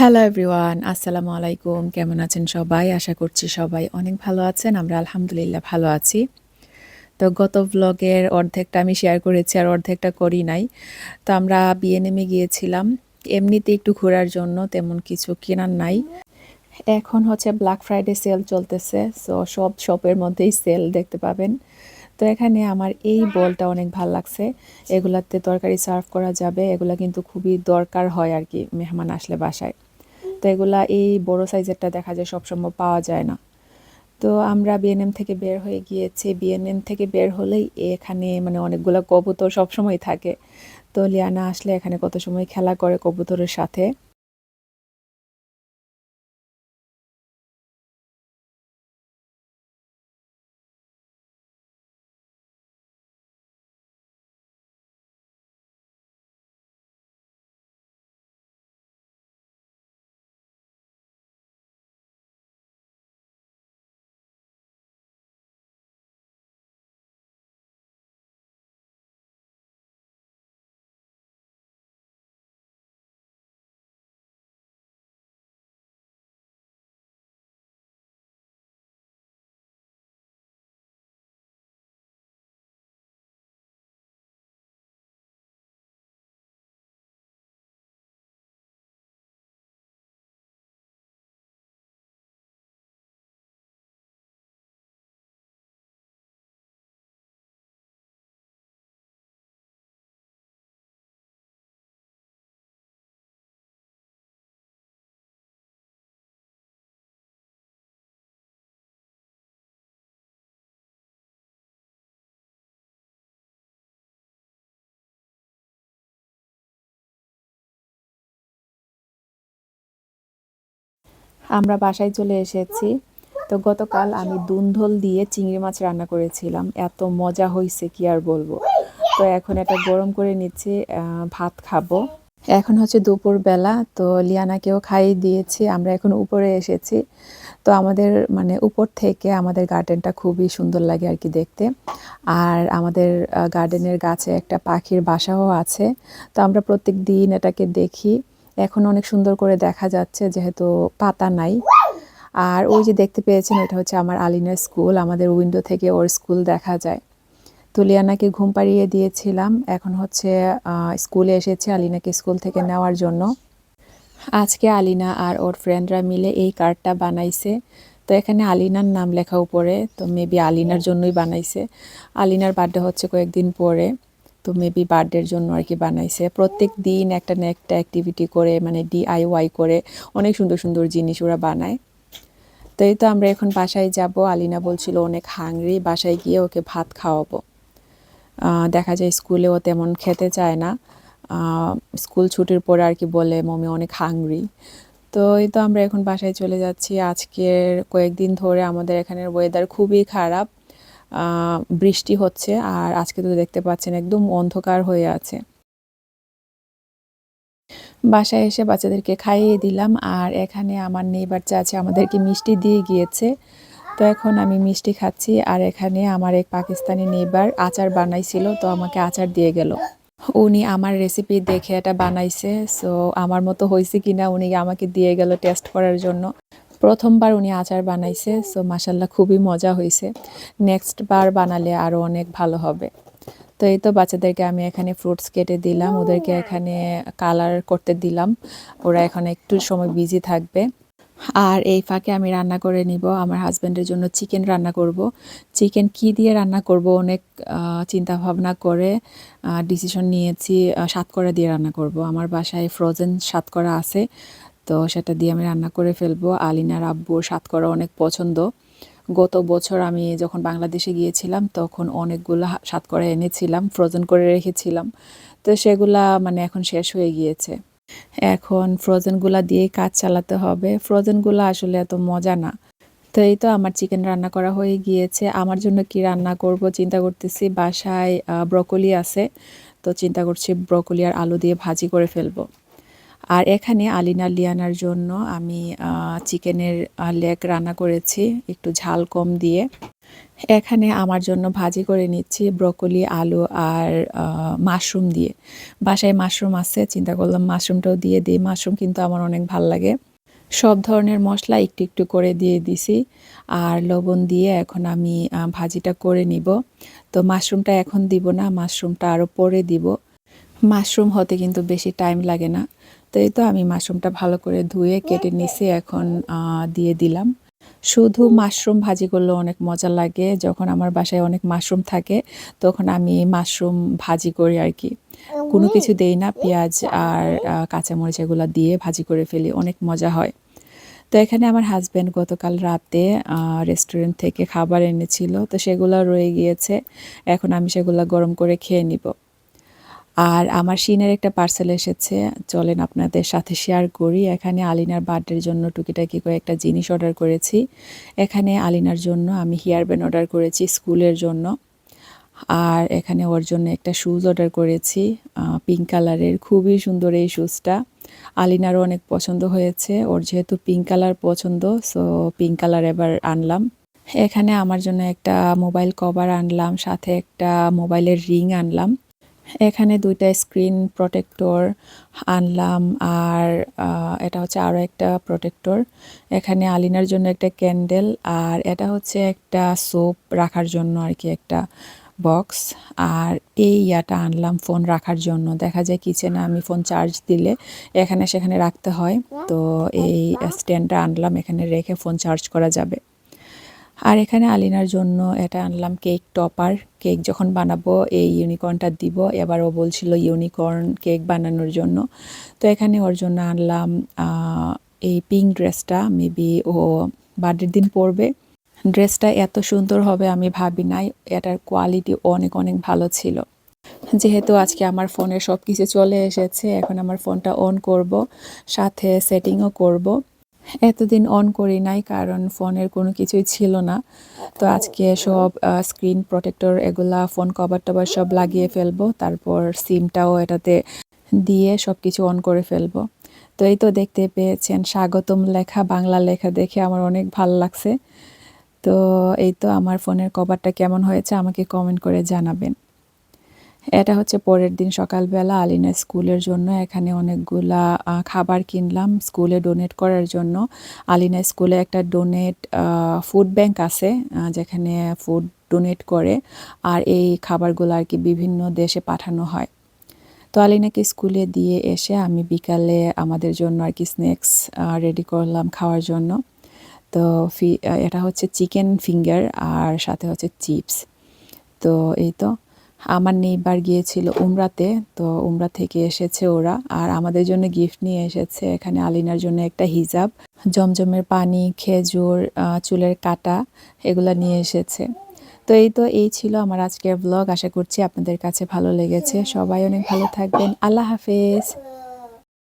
Hello everyone আসসালামু আলাইকুম কেমন আছেন সবাই? আশা করছি সবাই অনেক ভালো আছেন। আমরা আলহামদুলিল্লাহ ভালো আছি। তো গত ব্লগের অর্ধেকটা আমি শেয়ার করেছি আর অর্ধেকটা করি নাই। তো আমরা বিএনএমে গিয়েছিলাম। এমনিতে একটু ঘোরার জন্য তেমন কিছু কেনার নাই। এখন হচ্ছে ব্ল্যাক ফ্রাইডে সেল চলতেছে। সো সব শপের মধ্যেই সেল দেখতে পাবেন। তো এখানে আমার এই বলটা অনেক ভালো লাগছে। এগুলাতে তরকারি সার্ভ করা যাবে। এগুলা কিন্তু খুবই দরকার হয় আর কি, মেহমান আসলে বাসায়। তো এগুলা এই বড় সাইজেরটা দেখা যায় সবসময় পাওয়া যায় না। তো আমরা বিএনএম থেকে বের হয়ে গিয়েছি। বিএনএম থেকে বের হলেই এখানে মানে অনেকগুলো কবুতর সবসময় থাকে। তো লিয়ানা আসলে এখানে কত সময় খেলা করে কবুতরের সাথে। আমরা বাসায় চলে এসেছি। তো গতকাল আমি দুন্ধল দিয়ে চিংড়ি মাছ রান্না করেছিলাম। এত মজা হয়েছে কি আর বলব? তো এখন এটা গরম করে নিচ্ছি ভাত খাব। এখন হচ্ছে দুপুর বেলা তো লিয়ানাকেও খাইয়ে দিয়েছি। আমরা এখন উপরে এসেছি। তো আমাদের মানে উপর থেকে আমাদের গার্ডেনটা খুবই সুন্দর লাগে আর কি দেখতে। আর আমাদের গার্ডেনের গাছে একটা পাখির বাসাও আছে। তো আমরা প্রত্যেক দিন এটাকে দেখি। এখন অনেক সুন্দর করে দেখা যাচ্ছে, যেহেতু পাতা নাই। আর ওই যে দেখতে পেয়েছেন, ওইটা হচ্ছে আমার আলিনার স্কুল, আমাদের উইন্ডো থেকে ওর স্কুল দেখা যায়। তুলিয়ানাকে ঘুম পাড়িয়ে দিয়েছিলাম, এখন হচ্ছে স্কুলে এসেছে আলিনাকে স্কুল থেকে নেওয়ার জন্য। আজকে আলিনা আর ওর ফ্রেন্ডরা মিলে এই কার্ডটা বানাইছে। তো এখানে আলিনার নাম লেখা উপরে, তো মেবি আলিনার জন্যই বানাইছে। আলিনার বার্থডে হচ্ছে কয়েকদিন পরে। তো মেবি বার্থডের জন্য আর কি বানাইছে। প্রত্যেক দিন একটা না একটা অ্যাক্টিভিটি করে মানে ডিআইওয়াই করে, অনেক সুন্দর সুন্দর জিনিস ওরা বানায়। তো এই তো আমরা এখন বাসায় যাব। আলিনা বলছিল অনেক হাংরি বাসায় গিয়ে ওকে ভাত খাওয়াবো। দেখা যায় স্কুলেও তেমন খেতে চায় না। স্কুল ছুটির পরে আর কি বলে মমি অনেক হাংরি তো এই তো আমরা এখন বাসায় চলে যাচ্ছি। আজকের কয়েকদিন ধরে আমাদের এখানের ওয়েদার খুবই খারাপ। বৃষ্টি হচ্ছে আর আজকে তো দেখতে পাচ্ছেন একদম অন্ধকার হয়ে আছে। বাসায় এসে বাচ্চাদেরকে খাইয়ে দিলাম আর এখানে আমার নেইবার আছে আমাদেরকে মিষ্টি দিয়ে গিয়েছে। তো এখন আমি মিষ্টি খাচ্ছি আর এখানে আমার এক পাকিস্তানি নেইবার আচার বানাইছিল, তো আমাকে আচার দিয়ে গেল। উনি আমার রেসিপি দেখে এটা বানাইছে সো আমার মতো হয়েছে কিনা উনি আমাকে দিয়ে গেল টেস্ট করার জন্য। প্রথমবার উনি আচার বানাইছে সো মাসাল্লাহ খুবই মজা হয়েছে নেক্সট বার বানালে আরও অনেক ভালো হবে। তো এই তো বাচ্চাদেরকে আমি এখানে ফ্রুটস কেটে দিলাম, ওদেরকে এখানে কালার করতে দিলাম। ওরা এখন একটু সময় বিজি থাকবে। আর এই ফাঁকে আমি রান্না করে নিব, আমার হাজব্যান্ডের জন্য চিকেন রান্না করব। চিকেন কি দিয়ে রান্না করব অনেক চিন্তা ভাবনা করে ডিসিশন নিয়েছি সাতকরা দিয়ে রান্না করব। আমার বাসায় ফ্রোজেন সাতকরা আছে। তো সেটা দিয়ে আমি রান্না করে ফেলব। আলিনার আব্বুর সাতকরা অনেক পছন্দ। গত বছর আমি যখন বাংলাদেশে গিয়েছিলাম, তখন অনেকগুলো সাতকরা এনেছিলাম ফ্রোজেন করে রেখেছিলাম। তো সেগুলা মানে এখন শেষ হয়ে গিয়েছে। এখন ফ্রোজেনগুলা দিয়েই কাজ চালাতে হবে। ফ্রোজেনগুলো আসলে এত মজা না। তো এই তো আমার চিকেন রান্না করা হয়ে গিয়েছে। আমার জন্য কি রান্না করব চিন্তা করতেছি। বাসায় ব্রকলি আছে। তো চিন্তা করছি ব্রকলি আর আলু দিয়ে ভাজি করে ফেলব। আর এখানে আলিনা লিয়ানার জন্য আমি চিকেনের লেগ রান্না করেছি, একটু ঝাল কম দিয়ে। এখানে আমার জন্য ভাজি করে নিচ্ছি ব্রকলি, আলু আর মাশরুম দিয়ে। বাসায় মাশরুম আছে, চিন্তা করলাম মাশরুমটাও দিয়ে দিই, মাশরুম কিন্তু আমার অনেক ভালো লাগে। সব ধরনের মশলা একটু একটু করে দিয়ে দিছি, আর লবণ দিয়ে এখন আমি ভাজিটা করে নিব। তো মাশরুমটা এখন দিব না, মাশরুমটা আরও পরে দিব। মাশরুম হতে কিন্তু বেশি টাইম লাগে না। তো এই তো আমি মাশরুমটা ভালো করে ধুয়ে কেটে নিছি এখন দিয়ে দিলাম। শুধু মাশরুম ভাজি করলে অনেক মজা লাগে। যখন আমার বাসায় অনেক মাশরুম থাকে তখন আমি মাশরুম ভাজি করি আর কি কোনো কিছু দেই না পেঁয়াজ আর আহ, কাঁচামরিচ এগুলো দিয়ে ভাজি করে ফেলি অনেক মজা হয়। তো এখানে আমার হাজব্যান্ড গতকাল রাতে রেস্টুরেন্ট থেকে খাবার এনেছিল তো সেগুলো রয়ে গিয়েছে। এখন আমি সেগুলো গরম করে খেয়ে নিব। আর আমার শিনের একটা পার্সেল এসেছে। চলেন আপনাদের সাথে শেয়ার করি। এখানে আলিনার বার্থডের জন্য টুকিটাকি কয়েকটা জিনিস অর্ডার করেছি। এখানে আলিনার জন্য আমি হেয়ার ব্যান্ড অর্ডার করেছি স্কুলের জন্য। আর এখানে ওর জন্য একটা শুজ অর্ডার করেছি। পিঙ্ক কালারের খুবই সুন্দর এই শুজটা আলিনারও অনেক পছন্দ হয়েছে। ওর যেহেতু পিঙ্ক কালার পছন্দ সো পিঙ্ক কালার এবার আনলাম। এখানে আমার জন্য একটা মোবাইল কভার আনলাম। সাথে একটা মোবাইলের রিং আনলাম। এখানে দুইটা স্ক্রিন প্রোটেক্টর আনলাম আর এটা হচ্ছে আরও একটা প্রোটেক্টর এখানে আলিনার জন্য একটা ক্যান্ডেল আর এটা হচ্ছে একটা সোপ রাখার জন্য আর কি একটা বক্স আর এই ইয়াটা আনলাম ফোন রাখার জন্য। দেখা যায় কিচেনে আমি ফোন চার্জ দিলে এখানে সেখানে রাখতে হয়। তো এই স্ট্যান্ডটা আনলাম, এখানে রেখে ফোন চার্জ করা যাবে। আর এখানে আলিনার জন্য এটা আনলাম কেক টপার। কেক যখন বানাবো, এই ইউনিকর্নটা দিব। এবার ও বলছিল ইউনিকর্ন কেক বানানোর জন্য। তো এখানে ওর জন্য আনলাম এই পিঙ্ক ড্রেসটা মেবি ও বার্থডের দিন পরবে। ড্রেসটা এত সুন্দর হবে আমি ভাবি নাই। এটার কোয়ালিটি অনেক অনেক ভালো ছিল। যেহেতু আজকে আমার ফোনে সব কিছু চলে এসেছে, এখন আমার ফোনটা অন করব। সাথে সেটিংও করব। এতদিন অন করি নাই, কারণ ফোনের কোনো কিছুই ছিল না। তো আজকে সব স্ক্রিন প্রোটেক্টর এগুলা ফোন কভার টভার সব লাগিয়ে ফেলব, তারপর সিমটাও এটাতে দিয়ে সব কিছু অন করে ফেলব। তো এই তো দেখতে পেয়েছেন, স্বাগতম লেখা, বাংলা লেখা দেখে আমার অনেক ভালো লাগছে। তো এই তো আমার ফোনের কভারটা কেমন হয়েছে, আমাকে কমেন্ট করে জানাবেন। এটা হচ্ছে পরের দিন সকালবেলা আলিনা স্কুলের জন্য এখানে অনেকগুলা খাবার কিনলাম স্কুলে ডোনেট করার জন্য। আলিনা স্কুলে একটা ডোনেট ফুড ব্যাংক আছে যেখানে ফুড ডোনেট করে আর এই খাবারগুলো আর কি বিভিন্ন দেশে পাঠানো হয়। তো আলিনাকে স্কুলে দিয়ে এসে আমি বিকালে আমাদের জন্য আর কি স্ন্যাক্স রেডি করলাম খাওয়ার জন্য। তো ফি এটা হচ্ছে চিকেন ফিঙ্গার আর সাথে হচ্ছে চিপস তো এই তো। আমার নেইবার গিয়েছিল উমরাতে, তো উমরা থেকে এসেছে ওরা। আর আমাদের জন্য গিফট নিয়ে এসেছে এখানে আলিনার জন্য একটা হিজাব, জমজমের পানি, খেজুর চুলের কাটা, এগুলো নিয়ে এসেছে। তো এই তো, এই ছিল আমার আজকের ব্লগ আশা করছি আপনাদের কাছে ভালো লেগেছে। সবাই অনেক ভালো থাকবেন। আল্লাহ হাফেজ।